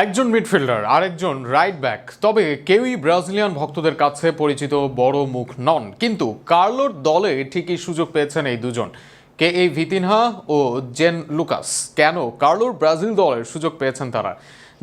একজন মিডফিল্ডার আরেকজন right back তবে কেউই ব্রাজিলিয়ান ভক্তদের কাছে পরিচিত বড় মুখ নন। কিন্তু কার্লোর দলে ঠিকই সুযোগ পেয়েছেন এই দুজন। কে এই ভিতিনহা ও জেন লুকাস? কেন কার্লোর ব্রাজিল দলের সুযোগ পেয়েছেন তারা?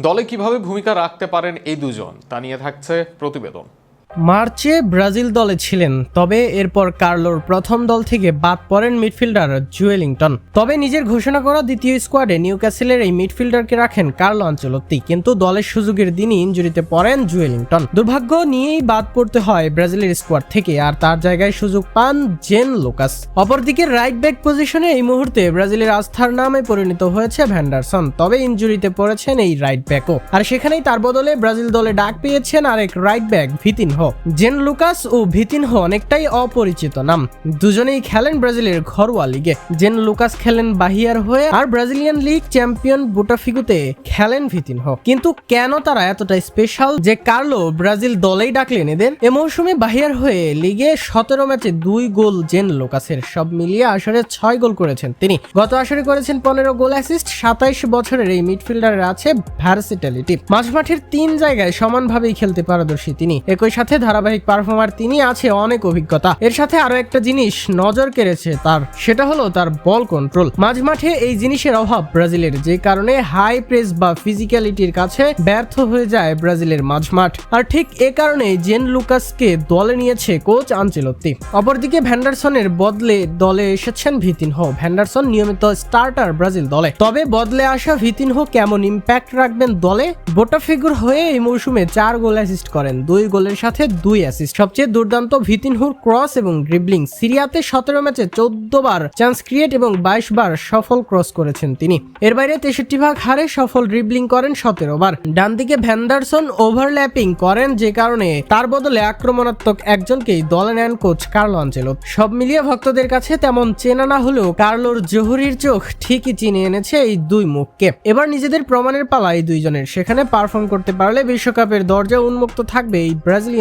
দলে কীভাবে ভূমিকা রাখতে পারেন এই দুজন? তা নিয়ে থাকছে প্রতিবেদন। মার্চে ব্রাজিল দলে ছিলেন, তবে এরপর কার্লোর প্রথম দল থেকে বাদ পড়েন মিডফিল্ডার জুয়েলিংটন তবে নিজের ঘোষণা করা দ্বিতীয় স্কোয়াডে নিউক্যাসেলের এই মিডফিল্ডারকে রাখেন কার্লো আঞ্চলত্তি কিন্তু দলের সুযোগের দিনই ইঞ্জুরিতে পড়েন জুয়েলিংটন দুর্ভাগ্য নিয়েই বাদ পড়তে হয় ব্রাজিলের স্কোয়াড থেকে, আর তার জায়গায় সুযোগ পান জেন লোকাস। অপরদিকে রাইট ব্যাক পজিশনে এই মুহূর্তে ব্রাজিলের আস্থার নামে পরিণত হয়েছে ভ্যান্ডারসন, তবে ইঞ্জুরিতে পড়েছেন এই রাইট ব্যাকও। আর সেখানেই তার বদলে ব্রাজিল দলে ডাক পেয়েছেন আরেক right back Vitinho. Jean Lucas ও ভিতিনহো অনেকটাই অপরিচিত নাম। দুজনেই খেলেন ব্রাজিলের ঘরোয়া লিগে। জেন লুকাস খেলেন বাহিয়ার হয়ে আর ব্রাজিলিয়ান লিগ চ্যাম্পিয়ন বুটাফিগুতে খেলেন ভিতিনহো কিন্তু কেন তারা এতটা স্পেশাল যে কার্লো ব্রাজিল দলেই ডাকলেন এদের? এ মৌসুমে বাহিয়ার হয়ে লিগে সতেরো ম্যাচে দুই গোল জেন লুকাসের। সব মিলিয়ে আসরে ছয় গোল করেছেন তিনি। গত আসরে করেছেন পনেরো গোল অ্যাসিস্ট সাতাইশ বছরের এই মিডফিল্ডারের আছে ভার্সিটালিটি। মাঝমাঠের তিন জায়গায় সমানভাবেই খেলতে পারদর্শী তিনি। একই সাথে ধারাবাহিক পারফর্মার তিনি আছে অনেক অভিজ্ঞতা। এর সাথে আরও একটা জিনিস নজর কেড়েছে তার, সেটা হলো তার বল কন্ট্রোল মাঝমাঠে এই জিনিসের অভাব ব্রাজিলের, যে কারণে হাই প্রেস বা ফিজিক্যালিটির কাছে ব্যর্থ হয়ে যায় ব্রাজিলের মাঝমাঠ। আর ঠিক এ কারণে জেন লুকাসকে দলে নিয়েছে কোচ আনচেলত্তি। অপরদিকে ভ্যান্ডারসনের বদলে দলে এসেছেন ভিতিনহো ভ্যান্ডারসন নিয়মিত স্টার্টার ব্রাজিল দলে। তবে বদলে আসা ভিতিনহো কেমন ইম্প্যাক্ট রাখবেন দলে? বোটাফিগুর হয়ে এই মৌসুমে চার গোল অ্যাসিস্ট করেন, দুই গোলের সাথে দুই অ্যাসিস্ট সবচেয়ে দুর্দান্ত ভিতিনহুর ক্রস এবং ড্রিবলিং সিরিয়াতে সতেরো ম্যাচে চোদ্দ বার চান্স ক্রিয়েট এবং বাইশ বার সফল ক্রস করেছেন তিনি। এর বাইরে তেষট্টি ভাগ হারে সফল ড্রিবলিং করেন সতেরো বার। ডান দিকে ভ্যান্ডারসন ওভারল্যাপিং করেন যে কারণে তার বদলে আক্রমণাত্মক একজনকেই দলে নেন কোচ কার্লো আঞ্চেলো। সব মিলিয়ে ভক্তদের কাছে তেমন চেনা না হলেও কার্লোর জহুরির চোখ ঠিকই চিনে এনেছে এই দুই মুখকে। এবার নিজেদের প্রমাণের পালা এই দুইজনের। সেখানে পারফর্ম করতে পারলে বিশ্বকাপের দরজা উন্মুক্ত থাকবে এই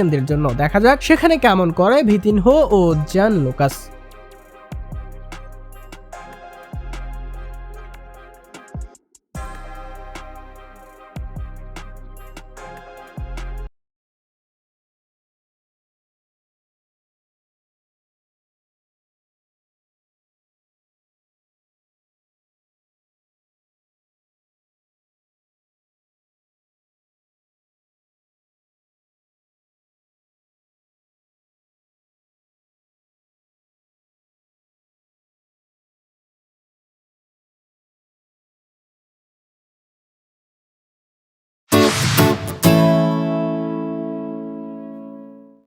ব্রাজিলিয়ানদের জন্য। দেখা যাক সেখানে কেমন করে ভিতিনহো ও জান লুকাস।